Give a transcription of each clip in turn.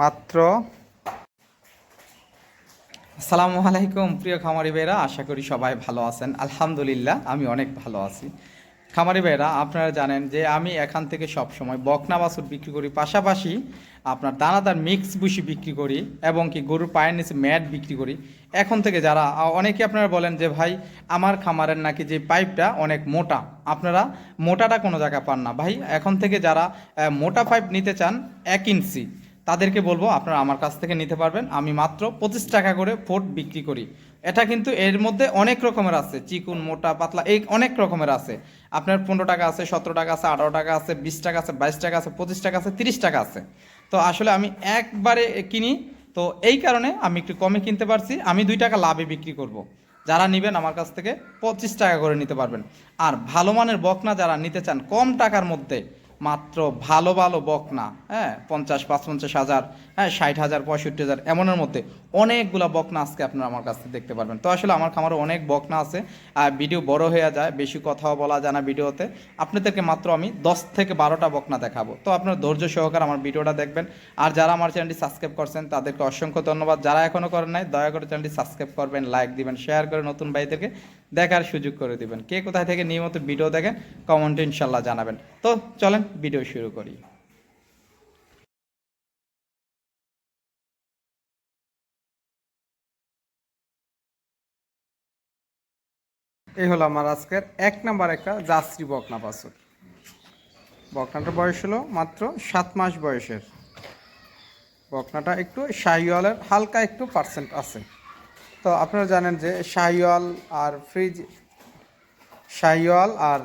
মাত্র আসসালামু আলাইকুম, প্রিয় খামারি ভাইরা আশা করি সবাই ভালো আছেন। আলহামদুলিল্লাহ, আমি অনেক ভালো আছি। খামারি ভাইরা আপনারা জানেন যে আমি এখান থেকে সব সময় বকনা বাছুর বিক্রি করি। পাশাপাশি আপনার দানাদার মিক্স বুসি বিক্রি করি এবং কি গরুর পায়ের নিচে ম্যাট বিক্রি করি। এখন থেকে যারা, অনেকে আপনারা বলেন যে, ভাই, আমার খামারের নাকি যে পাইপটা অনেক মোটা। আপনারা মোটাটা কোনো জায়গায় পান না। ভাই, এখন থেকে যারা মোটা পাইপ নিতে চান, এক ইঞ্চি। তাদেরকে বলব আপনারা আমার কাছ থেকে নিতে পারবেন। আমি মাত্র পঁচিশ টাকা করে ফুট বিক্রি করি। এটা কিন্তু এর মধ্যে অনেক রকমের আছে। চিকুন, মোটা, পাতলা, এই অনেক রকমের আছে। আপনার পনেরো টাকা আছে, সতেরো টাকা আছে, আঠারো টাকা আছে, বিশ টাকা আছে, বাইশ টাকা আছে, পঁচিশ টাকা আছে, তিরিশ টাকা আছে। তো আসলে আমি একবারে কিনি। তো এই কারণে আমি একটু কমে কিনতে পারছি। আমি দুই টাকা লাভে বিক্রি করব। যারা নেবেন আমার কাছ থেকে পঁচিশ টাকা করে নিতে পারবেন। আর ভালো মানের বকনা যারা নিতে চান, কম টাকার মধ্যে মাত্র ভালো ভালো বকনা হ্যাঁ পঞ্চাশ, পাঁচপঞ্চাশ হাজার হ্যাঁ ষাট হাজার, পঁয়ষট্টি হাজার, এমনের মধ্যে অনেকগুলো বকনা আজকে আপনারা আমার কাছ দেখতে পারবেন। তো আসলে আমার খামারে অনেক বকনা আছে, আর ভিডিও বড় হয়ে যায়, বেশি কথাও বলা যায় না ভিডিওতে। আপনাদেরকে মাত্র আমি দশ থেকে বারোটা বকনা দেখাবো। তো আপনারা ধৈর্য সহকারে আমার ভিডিওটা দেখবেন। আর যারা আমার চ্যানেলটি সাবস্ক্রাইব করছেন, তাদেরকে অসংখ্য ধন্যবাদ। যারা এখনও করেন নাই, দয়া করে চ্যানেলটি সাবস্ক্রাইব করবেন, লাইক দিবেন, শেয়ার করে নতুন ভাইদেরকে দেখার সুযোগ করে দিবেন। কে কোথায় থেকে নিয়মিত ভিডিও দেখেন কমেন্টে ইনশাল্লাহ জানাবেন। তো চলেন ভিডিও শুরু করি। এই হলো আমার আজকের এক নাম্বার একটা জাসরি বকনা বাছুর বকনাটার বয়স হলো মাত্র সাত মাস বয়সের। বকনাটা একটু শাহিওয়ালের, হালকা একটু পার্সেন্ট আছে। তো আপনারা জানেন যে শাহিওয়াল আর ফ্রিজ, শাহিওয়াল আর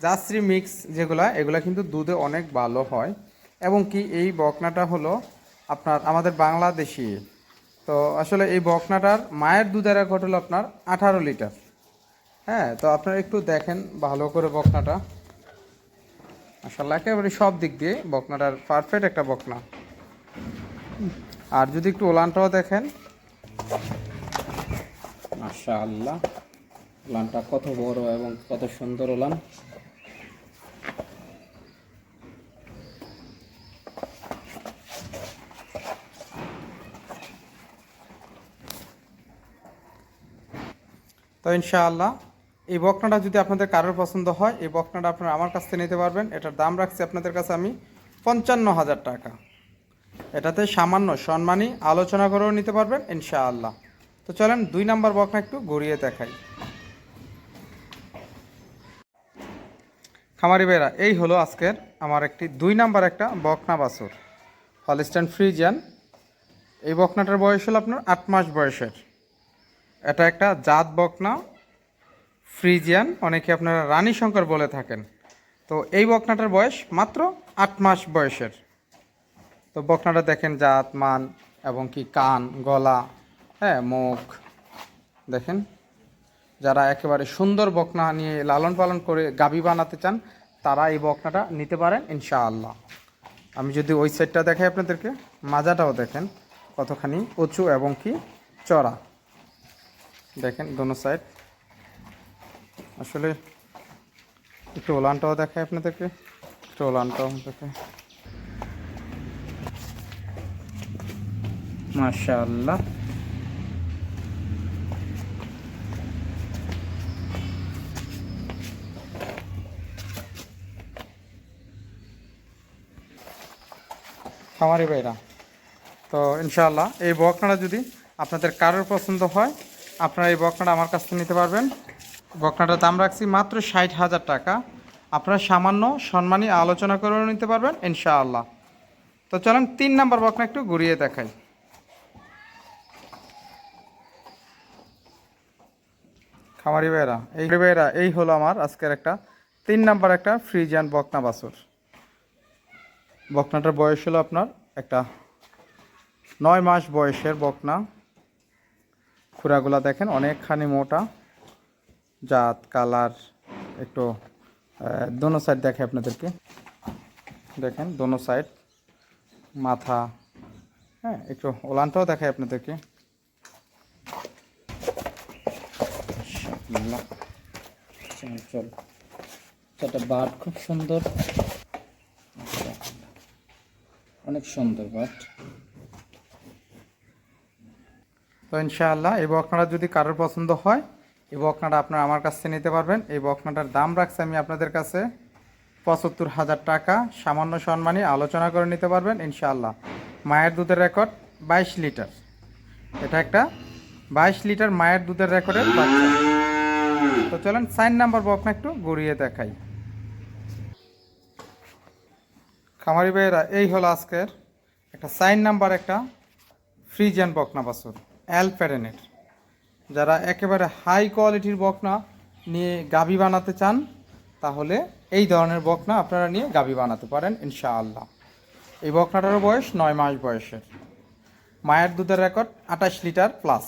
জাসরি মিক্স যেগুলা, এগুলো কিন্তু দুধে অনেক ভালো হয়। এবং কি এই বকনাটা হলো আপনার আমাদের বাংলাদেশি। তো আসলে এই বকনাটার মায়ের দুধের রেকর্ড হলো আপনার আঠারো লিটার। হ্যাঁ তো আপনারা একটু দেখেন ভালো করে বকনাটা। আসলে একেবারে সব দিক দিয়ে বকনাটার পারফেক্ট একটা বকনা। আর যদি একটু ওলানটাও দেখেন। মাশা আল্লাহ ওলানটা কত বড় এবং কত সুন্দর ওলান তো ইনশাআল্লাহ, এই বকনাটা যদি আপনাদের কারোর পছন্দ হয়, এই বকনাটা আপনারা আমার কাছ থেকে নিতে পারবেন। এটার দাম রাখছি আপনাদের কাছে আমি পঞ্চান্ন হাজার টাকা। এটাতে সামান্য সম্মানী আলোচনা করেও নিতে পারবেন, ইনশাআল্লাহ। তো চলেন দুই নাম্বার বকনা একটু ঘুরিয়ে দেখাই। খামারি বেড়া এই হলো আজকের আমার একটি দুই নাম্বার একটা বকনা বাছুর হলিস্টান ফ্রিজিয়ান এই বকনাটার বয়স হলো আপনার আট মাস বয়সের। এটা একটা জাত বকনা ফ্রিজিয়ান অনেকে আপনারা রানী শঙ্কর বলে থাকেন। তো এই বকনাটার বয়স মাত্র আট মাস বয়সের। তো বকনাটা দেখেন জাত, মান এবং কি কান, গলা। হ্যাঁ মুখ। দেখেন, যারা একেবারে সুন্দর বকনা নিয়ে লালন পালন করে গাবি বানাতে চান, তারা এই বকনাটা নিতে পারেন, ইনশাআল্লাহ। আমি যদি ওই সাইডটা দেখাই আপনাদেরকে, মাজাটাও দেখেন, কতখানি উঁচু এবং কি চড়া দেখেন, দোনো সাইড। আসলে একটু ওলানটাও দেখায় আপনাদেরকে, একটু ওলানটাও দেখে মাশাআল্লাহ। খামারি ভাইরা। তো ইনশাআল্লাহ এই বকনাটা যদি আপনাদের কারোর পছন্দ হয়, আপনারা এই বকনাটা আমার কাছ থেকে নিতে পারবেন। বকনাটার দাম রাখছি মাত্র ষাট হাজার টাকা। আপনারা সামান্য সম্মানী আলোচনা করেও নিতে পারবেন, ইনশাআল্লাহ। তো চলেন তিন নাম্বার বকনা একটু ঘুরিয়ে দেখাই। খামারি ভাইরা, এই ভাইরা, এই হলো আমার আজকের একটা তিন নাম্বার একটা ফ্রিজিয়ান বকনা বাছুর। বকনাটার বয়স হলো আপনার একটা নয় মাস বয়সের বকনা। খুরাগুলা দেখেন অনেকখানি মোটা। জাত, কালার একটু দোনো সাইড দেখে আপনাদেরকে। দেখেন দোনো সাইড মাথা হ্যাঁ একটু ওলানটাও দেখায় আপনাদেরকে। চল এটা বাট খুব সুন্দর। অনেক সুন্দর বাট তো ইনশাআল্লাহ, এই বকনাটা যদি কারোর পছন্দ হয়, এই বকনাটা আপনারা আমার কাছ থেকে নিতে পারবেন। এই বকনাটার দাম রাখছি আমি আপনাদের কাছে পঁচাত্তর হাজার টাকা। সামান্য সম্মানী আলোচনা করে নিতে পারবেন, ইনশাআল্লাহ। মায়ের দুধের রেকর্ড বাইশ লিটার। এটা একটা বাইশ লিটার মায়ের দুধের রেকর্ডের বাচ্চা। তো চলেন সাইন নাম্বার বকনা একটু গড়িয়ে দেখাই। খামারি ভাইয়েরা, এই হলো আজকের একটা সাইন নাম্বার, একটা ফ্রিজিয়ান বকনা বাছুর অ্যালপ্যারেনের যারা একেবারে হাই কোয়ালিটির বকনা নিয়ে গাবি বানাতে চান, তাহলে এই ধরনের বকনা আপনারা নিয়ে গাবি বানাতে পারেন, ইনশাআল্লাহ। এই বকনাটারও বয়স নয় মাস বয়সের। মায়ের দুধের রেকর্ড আঠাশ লিটার প্লাস।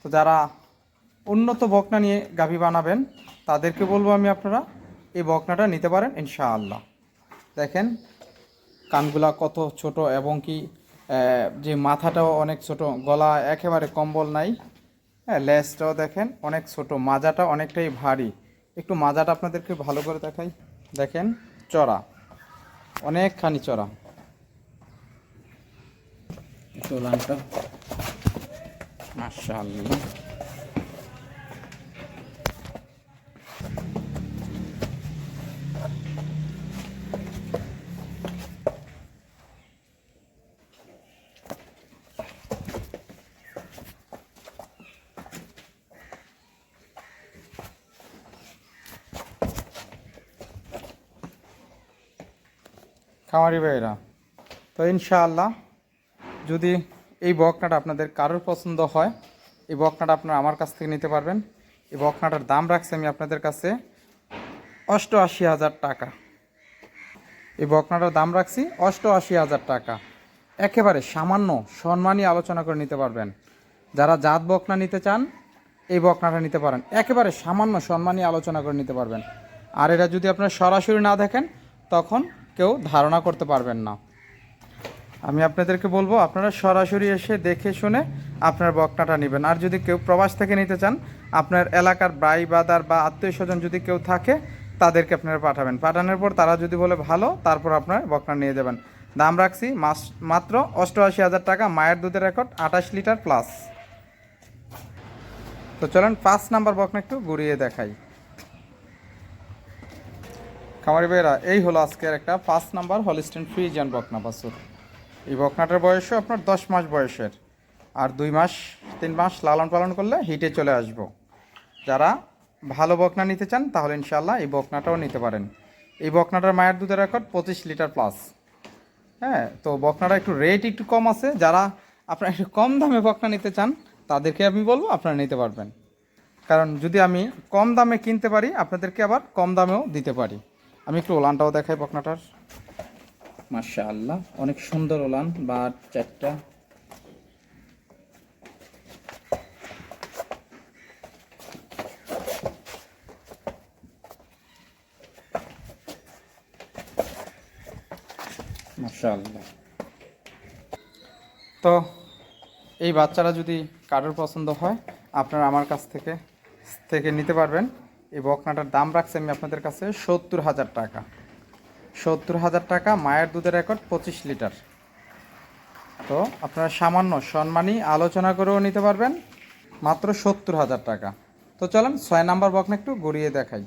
তো যারা উন্নত বকনা নিয়ে গাভী বানাবেন, তাদেরকে বলব আমি আপনারা এই বকনাটা নিতে পারেন, ইনশাআল্লাহ। দেখেন কানগুলা কত ছোট এবং কি যে মাথাটাও অনেক ছোট গলা একেবারে কম্বল নাই হ্যাঁ লেজটাও দেখেন অনেক ছোট মাজাটা অনেকটাই ভারী। একটু মাজাটা আপনাদেরকে ভালো করে দেখাই। দেখেন চড়া অনেকখানি চড়া। একটু লানটা খামারি ভাইরা তো ইনশাআল্লাহ যদি এই বকনাটা আপনাদের কারোর পছন্দ হয়, এই বকনাটা আপনারা আমার কাছ থেকে নিতে পারবেন। এই বকনাটার দাম রাখছি আমি আপনাদের কাছে অষ্টআশি হাজার টাকা। এই বকনাটার দাম রাখছি অষ্টআশি হাজার টাকা। একেবারে সামান্য সম্মানী আলোচনা করে নিতে পারবেন। যারা জাত বকনা নিতে চান, এই বকনাটা নিতে পারেন। একেবারে সামান্য সম্মানী আলোচনা করে নিতে পারবেন। আর এটা যদি আপনারা সরাসরি না দেখেন, তখন কেউ ধারণা করতে পারবেন না। আমি আপনাদেরকে বলব, আপনারা সরাসরি এসে দেখে শুনে আপনার বকনাটা নেবেন। আর যদি কেউ প্রবাস থেকে নিতে চান, আপনার এলাকার বাই বাদার বা আত্মীয় স্বজন যদি কেউ থাকে, তাদেরকে আপনারা পাঠাবেন। পাঠানোর পর তারা যদি বলে ভালো, তারপর আপনার বকনা নিয়ে যাবেন। দাম রাখছি মাস, মাত্র অষ্টআশি হাজার টাকা, মায়ের দুধের রেকর্ড আঠাশ লিটার প্লাস। তো চলেন পাঁচ নাম্বার বকনা একটু ঘুরিয়ে দেখাই। খামারি ভাইয়েরা, এই হলো আজকের একটা পাঁচ নাম্বার হলিস্টেন ফ্রিজিয়ান বকনা বাছুর। এই বকনাটার বয়সও আপনার দশ মাস বয়সের, আর দুই মাস, তিন মাস লালন পালন করলে হিটে চলে আসব। যারা ভালো বকনা নিতে চান, তাহলে ইনশাল্লাহ এই বকনাটাও নিতে পারেন। এই বকনাটার মায়ের দুধের রেকর্ড পঁচিশ লিটার প্লাস। হ্যাঁ তো বকনাটা একটু রেট একটু কম আছে। যারা আপনারা একটু কম দামে বকনা নিতে চান, তাদেরকে আমি বলব আপনারা নিতে পারবেন। কারণ যদি আমি কম দামে কিনতে পারি, আপনাদেরকে আবার কম দামেও দিতে পারি। আমি একটু ওলানটাও দেখাই বকনাটার। মাশা আল্লাহ অনেক সুন্দর ওলান বা চারটা। মাশা আল্লাহ তো এই বাচ্চারা যদি কারোর পছন্দ হয় আপনারা আমার কাছ থেকে থেকে নিতে পারবেন। এই বকনাটার দাম রাখছি আমি আপনাদের কাছে সত্তর হাজার টাকা। সত্তর হাজার টাকা মায়ের দুধের রেকর্ড পঁচিশ লিটার। তো আপনারা সামান্য সম্মানী আলোচনা করেও নিতে পারবেন, মাত্র সত্তর হাজার টাকা। তো চলেন ছয় নাম্বার বকনা একটু গড়িয়ে দেখাই।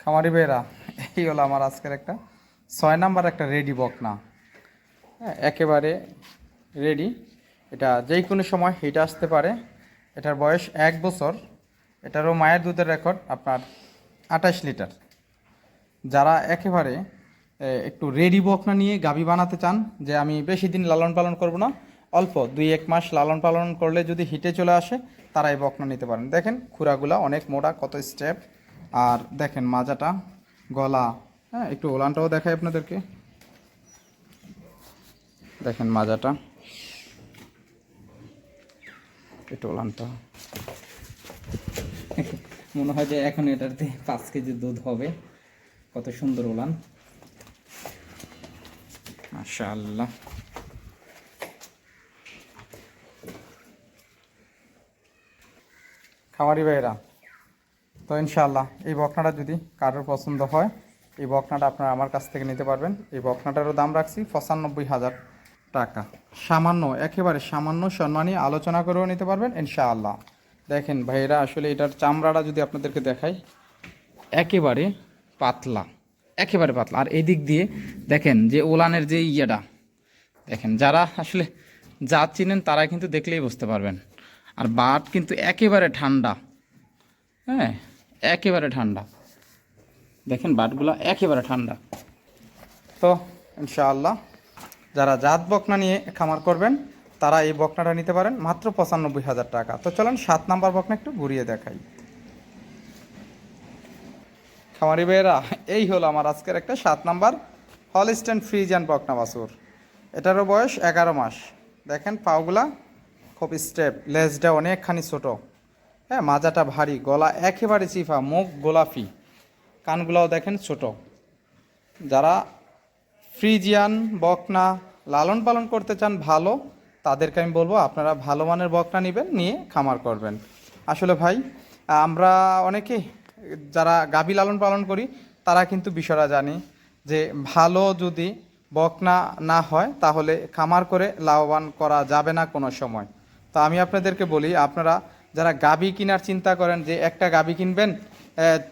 খামারি বেরা এই হলো আমার আজকের একটা, ছয় নাম্বার একটা রেডি বকনা। হ্যাঁ একেবারে রেডি এটা যেই কোনো সময় হিট আসতে পারে। এটার বয়স এক বছর। এটারও মায়ের দুধের রেকর্ড আপনার আঠাশ লিটার। যারা একেবারে একটু রেডি বকনা নিয়ে গাবি বানাতে চান, যে আমি বেশি দিন লালন পালন করব না, অল্প দুই এক মাস লালন পালন করলে যদি হিটে চলে আসে তারাই বকনা নিতে পারেন। দেখেন খুরাগুলা অনেক মোটা, কত স্টেপ আর দেখেন মাজাটা, গলা হ্যাঁ একটু ওলানটাও দেখায় আপনাদেরকে। দেখেন মাজাটা। একটু ওলানটা মনে হয় যে এখন এটাতে পাঁচ কেজি দুধ হবে। কত সুন্দর ওলান। মাশাআল্লাহ। খামারি ভাইরা তো ইনশাআল্লাহ এই বকনাটা যদি কারোর পছন্দ হয় এই বকনাটা আপনারা আমার কাছ থেকে নিতে পারবেন। এই বকনাটারও দাম রাখছি পঁচানব্বই হাজার। টাকা। সামান্য, একেবারে সামান্য সম্মানী আলোচনা করেও নিতে পারবেন, ইনশাআল্লাহ। দেখেন ভাইয়েরা, আসলে এটার চামড়াটা যদি আপনাদেরকে দেখাই, একেবারে পাতলা একেবারে পাতলা। আর এদিক দিয়ে দেখেন যে ওলানের যে ইয়েটা, দেখেন যারা আসলে যা চিনেন তারা কিন্তু দেখলেই বুঝতে পারবেন। আর বাট কিন্তু একেবারে ঠান্ডা হ্যাঁ একেবারে ঠান্ডা। দেখেন বাটগুলো একেবারে ঠান্ডা। তো, ইনশাআল্লাহ যারা জাত বকনা নিয়ে খামার করবেন, তারা এই বকনাটা নিতে পারেন মাত্র পঁচানব্বই হাজার টাকা। তো চলেন সাত নাম্বার বকনা একটু ঘুরিয়ে দেখাই। খামারি ভাইয়েরা, এই হলো আমার আজকের একটা সাত নাম্বার হলস্টেন অ্যান্ড বকনা বাসুর এটারও বয়স এগারো মাস। দেখেন পাওগুলা খুব স্টেপ লেজটা অনেকখানি ছোট। হ্যাঁ মাজাটা ভারী, গলা একেবারে চিফা, মুখ গোলাপি। কানগুলাও দেখেন ছোট। যারা ফ্রিজিয়ান, বকনা লালন পালন করতে চান ভালো, তাদেরকে আমি বলব আপনারা ভালো মানের বকনা নেবেন, নিয়ে খামার করবেন। আসলে ভাই, আমরা অনেকে যারা গাভী লালন পালন করি, তারা কিন্তু বিষয়টা জানি যে ভালো যদি বকনা না হয়, তাহলে খামার করে লাভবান করা যাবে না কোনো সময়। তো আমি আপনাদেরকে বলি, আপনারা যারা গাবি কেনার চিন্তা করেন যে একটা গাবি কিনবেন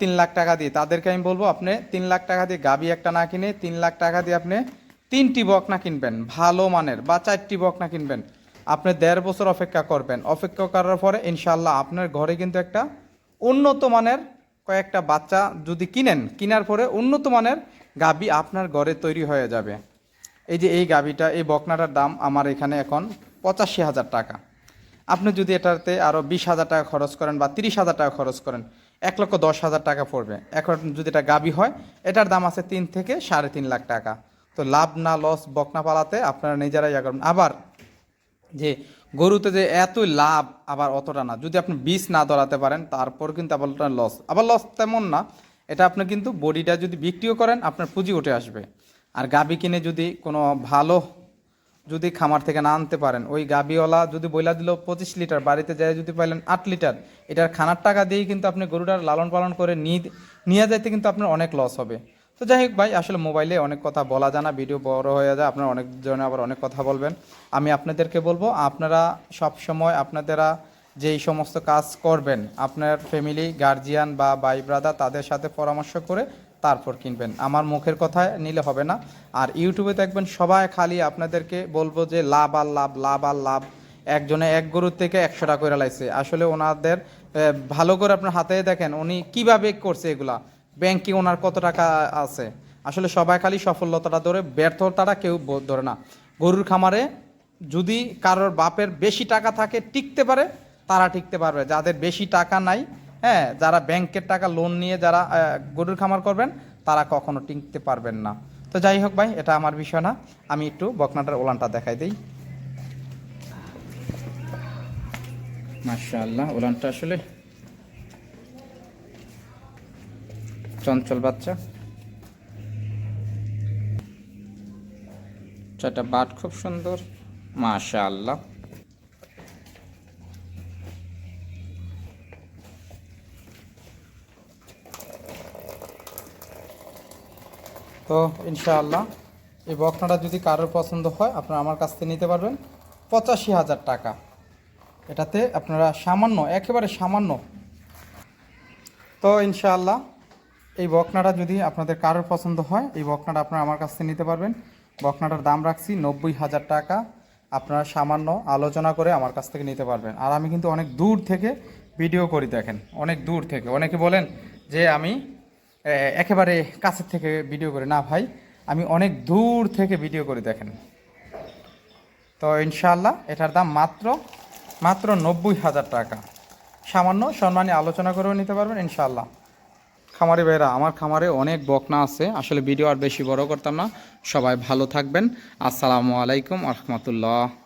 তিন লাখ টাকা দিয়ে। তাদেরকে আমি বলব, আপনি তিন লাখ টাকা দিয়ে গাবি একটা না কিনে, তিন লাখ টাকা দিয়ে আপনি তিনটি বকনা কিনবেন, ভালো মানের বা চারটি বকনা কিনবেন। আপনি দেড় বছর অপেক্ষা করবেন। অপেক্ষা করার পরে ইনশাল্লাহ আপনার ঘরে কিন্তু একটা উন্নত মানের কয়েকটা বাচ্চা যদি কিনেন, কেনার পরে উন্নত মানের গাবি আপনার ঘরে তৈরি হয়ে যাবে। এই যে এই গাবিটা, এই বকনাটার দাম আমার এখানে এখন পঁচাশি হাজার টাকা। আপনি যদি এটাতে আরও বিশ হাজার টাকা খরচ করেন বা তিরিশ হাজার টাকা খরচ করেন, এক লক্ষ দশ হাজার টাকা পড়বে। এখন যদি এটা গাবি হয়, এটার দাম আছে তিন থেকে সাড়ে তিন লাখ টাকা। তো লাভ না, লস বকনা পালাতে আপনারা নিজেরাই ইয়া করবেন আবার যে গরুতে যে এত লাভ আবার অতটা না, যদি আপনি বীজ না ধরাতে পারেন, তারপর কিন্তু আবার লস। আবার লস তেমন না, এটা আপনি কিন্তু বডিটা যদি বিক্রিও করেন, আপনার পুঁজি উঠে আসবে। আর গাবি কিনে যদি কোনো ভালো যদি খামার থেকে না আনতে পারেন, ওই গাবিওয়ালা যদি বইলা দিল পঁচিশ লিটার, বাড়িতে যায় যদি পাইলেন আট লিটার, এটার খানার টাকা দিয়েই কিন্তু আপনি গরুটার লালন পালন করে নিয়ে নিয়ে যাইতে কিন্তু আপনার অনেক লস হবে। তো যাই হোক ভাই, আসলে মোবাইলে অনেক কথা বলা যায় না ভিডিও বড় হয়ে যায়, আপনারা অনেক জনে আবার অনেক কথা বলবেন। আমি আপনাদেরকে বলব, আপনারা সব সময় আপনাদেরা যেই সমস্ত কাজ করবেন, আপনার ফ্যামিলি গার্জিয়ান বা ভাই ব্রাদার তাদের সাথে পরামর্শ করে তারপর কিনবেন। আমার মুখের কথায় নিলে হবে না। আর ইউটিউবে দেখবেন সবাই খালি আপনাদেরকে বলব যে লাভ আর লাভ লাভ আর লাভ। একজনে এক গরুর থেকে একশো টাকা করে লাইছে। আসলে ওনাদের ভালো করে আপনার হাতে দেখেন উনি কীভাবে করছে এগুলা। ব্যাংকে ওনার কত টাকা আছে। আসলে সবাই খালি সফলতাটা ধরে, ব্যর্থতাটা কেউ ধরে না। গরুর খামারে যদি কারোর বাপের বেশি টাকা থাকে, টিকতে পারে, তারা টিকতে পারবে। যাদের বেশি টাকা নাই হ্যাঁ যারা ব্যাংকের টাকা লোন নিয়ে যারা গরুর খামার করবেন, তারা কখনো টিকতে পারবেন না। তো যাই হোক ভাই, এটা আমার বিষয় না। আমি একটু বকনাটার ওলানটা দেখাই দিই। মাশাআল্লাহ, ওলানটা আসলে চঞ্চল বাচ্চা। চারটা বাট খুব সুন্দর। মাশাআল্লাহ। তো ইনশাআল্লাহ এই বকনাটা যদি কারোর পছন্দ হয়, আপনারা আমার কাছ থেকে নিতে পারবেন। পঁচাশি হাজার টাকা। এটাতে আপনারা সামান্য, একেবারে সামান্য। তো ইনশাআল্লাহ এই বকনাটা যদি আপনাদের কারোর পছন্দ হয়, এই বকনাটা আপনারা আমার কাছ থেকে নিতে পারবেন। বকনাটার দাম রাখছি নব্বই হাজার টাকা। আপনারা সামান্য আলোচনা করে আমার কাছ থেকে নিতে পারবেন। আর আমি কিন্তু অনেক দূর থেকে ভিডিও করি দেখেন। অনেক দূর থেকে। অনেকে বলেন যে আমি একেবারে কাছের থেকে ভিডিও করে। না ভাই, আমি অনেক দূর থেকে ভিডিও করে দেখেন। তো ইনশাল্লাহ এটার দাম মাত্র মাত্র নব্বই হাজার টাকা। সামান্য সম্মানী আলোচনা করেও নিতে পারবেন ইনশাল্লাহ খামারে ভাইরা আমার খামারে অনেক বকনা আছে। আসলে ভিডিও আর বেশি বড় করতাম না। সবাই ভালো থাকবেন। আসসালামু আলাইকুম রহমতুল্লাহ।